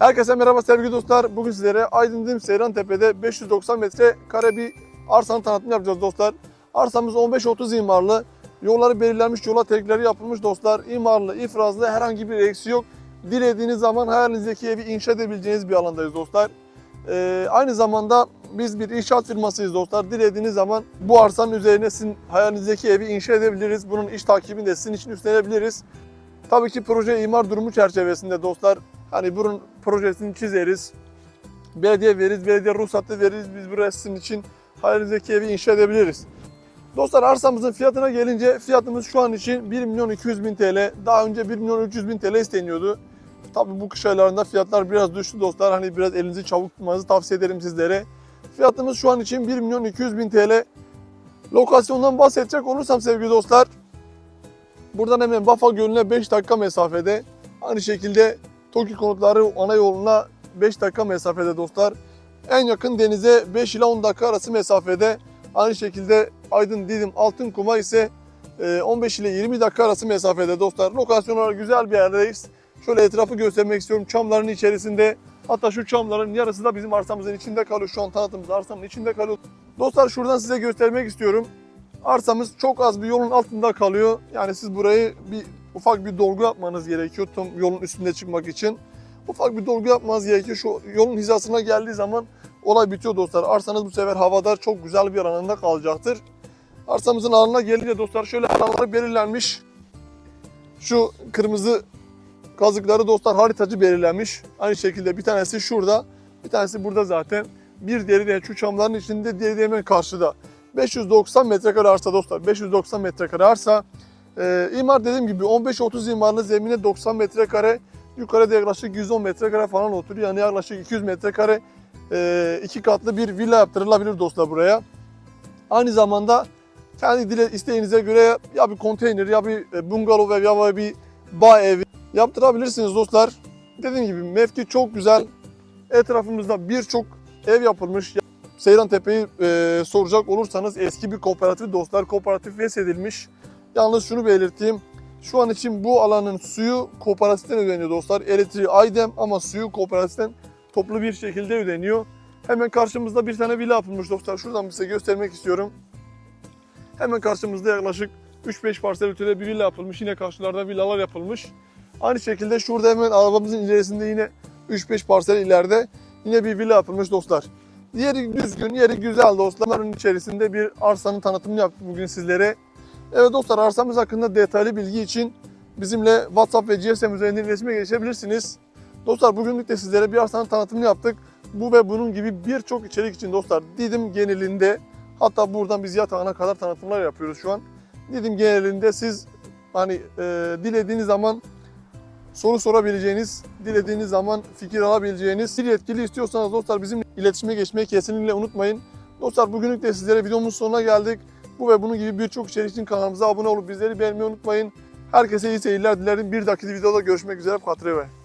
Herkese merhaba sevgili dostlar. Bugün sizlere Aydın Dim Seyran Tepe'de 590 metre kare bir arsanın tanıtımını yapacağız dostlar. Arsamız 15-30 imarlı. Yolları belirlenmiş, yola tekleri yapılmış dostlar. İmarlı, ifrazlı herhangi bir eksi yok. Dilediğiniz zaman hayalinizdeki evi inşa edebileceğiniz bir alandayız dostlar. Ee, aynı zamanda biz bir inşaat firmasıyız dostlar. Dilediğiniz zaman bu arsanın üzerine sizin hayalinizdeki evi inşa edebiliriz. Bunun iş takibini de sizin için üstlenebiliriz. Tabii ki proje imar durumu çerçevesinde dostlar. Hani bunun projesini çizeriz. Belediye veririz, belediye ruhsatı veririz. Biz buraya sizin için hayalinizdeki evi inşa edebiliriz. Dostlar arsamızın fiyatına gelince fiyatımız şu an için 1 milyon 200 bin TL. Daha önce 1 milyon 300 bin TL isteniyordu. Tabii bu kış aylarında fiyatlar biraz düştü dostlar. Hani biraz elinizi çabuk tutmanızı tavsiye ederim sizlere. Fiyatımız şu an için 1 milyon 200 bin TL. Lokasyondan bahsedecek olursam sevgili dostlar. Buradan hemen Bafa Gölü'ne 5 dakika mesafede. Aynı şekilde Toki konutları ana yoluna 5 dakika mesafede dostlar. En yakın denize 5 ila 10 dakika arası mesafede. Aynı şekilde Aydın Didim Altın Kuma ise e, 15 ile 20 dakika arası mesafede dostlar. Lokasyon olarak güzel bir yerdeyiz. Şöyle etrafı göstermek istiyorum. Çamların içerisinde hatta şu çamların yarısı da bizim arsamızın içinde kalıyor. Şu an tanıtımımız arsamın içinde kalıyor. Dostlar şuradan size göstermek istiyorum. Arsamız çok az bir yolun altında kalıyor. Yani siz burayı bir ufak bir dolgu yapmanız gerekiyor tam yolun üstünde çıkmak için. Ufak bir dolgu yapmanız gerekiyor. Şu yolun hizasına geldiği zaman olay bitiyor dostlar. Arsanız bu sefer havadar çok güzel bir alanında kalacaktır. Arsamızın alanına gelince dostlar şöyle alanları belirlenmiş. Şu kırmızı kazıkları dostlar haritacı belirlenmiş. Aynı şekilde bir tanesi şurada, bir tanesi burada zaten. Bir diğeri de şu çamların içinde, diğeri de hemen karşıda. 590 metrekare arsa dostlar. 590 metrekare arsa. Ee, imar dediğim gibi 15-30 imarlı zemine 90 metrekare. Yukarıda yaklaşık 110 metrekare falan oturuyor. Yani yaklaşık 200 metrekare e, iki katlı bir villa yaptırılabilir dostlar buraya. Aynı zamanda kendi dile isteğinize göre ya bir konteyner ya bir e, bungalov ev ya bir bağ evi yaptırabilirsiniz dostlar. Dediğim gibi mevki çok güzel. Etrafımızda birçok ev yapılmış. Seyran Tepe'yi e, soracak olursanız eski bir kooperatif dostlar. Kooperatif feshedilmiş. Yalnız şunu belirteyim. Şu an için bu alanın suyu kooperatiften ödeniyor dostlar. Elektriği Aydem ama suyu kooperatiften toplu bir şekilde ödeniyor. Hemen karşımızda bir tane villa yapılmış dostlar. Şuradan size göstermek istiyorum. Hemen karşımızda yaklaşık 3-5 parsel ötede bir villa yapılmış. Yine karşılarda villalar yapılmış. Aynı şekilde şurada hemen arabamızın ilerisinde yine 3-5 parsel ileride yine bir villa yapılmış dostlar. Yeri düzgün, yeri güzel dostlar. Bunların içerisinde bir arsanın tanıtımını yaptık bugün sizlere. Evet dostlar arsamız hakkında detaylı bilgi için bizimle WhatsApp ve GSM üzerinden iletişime geçebilirsiniz. Dostlar bugünlük de sizlere bir arsanın tanıtımını yaptık. Bu ve bunun gibi birçok içerik için dostlar Didim genelinde hatta buradan biz yatağına kadar tanıtımlar yapıyoruz şu an. Didim genelinde siz hani e, dilediğiniz zaman soru sorabileceğiniz, dilediğiniz zaman fikir alabileceğiniz bir yetkili istiyorsanız dostlar bizim iletişime geçmeyi kesinlikle unutmayın. Dostlar bugünlük de sizlere videomuzun sonuna geldik. Bu ve bunun gibi birçok içerik için kanalımıza abone olup bizleri beğenmeyi unutmayın. Herkese iyi seyirler dilerim. Bir dahaki videoda görüşmek üzere. Bey.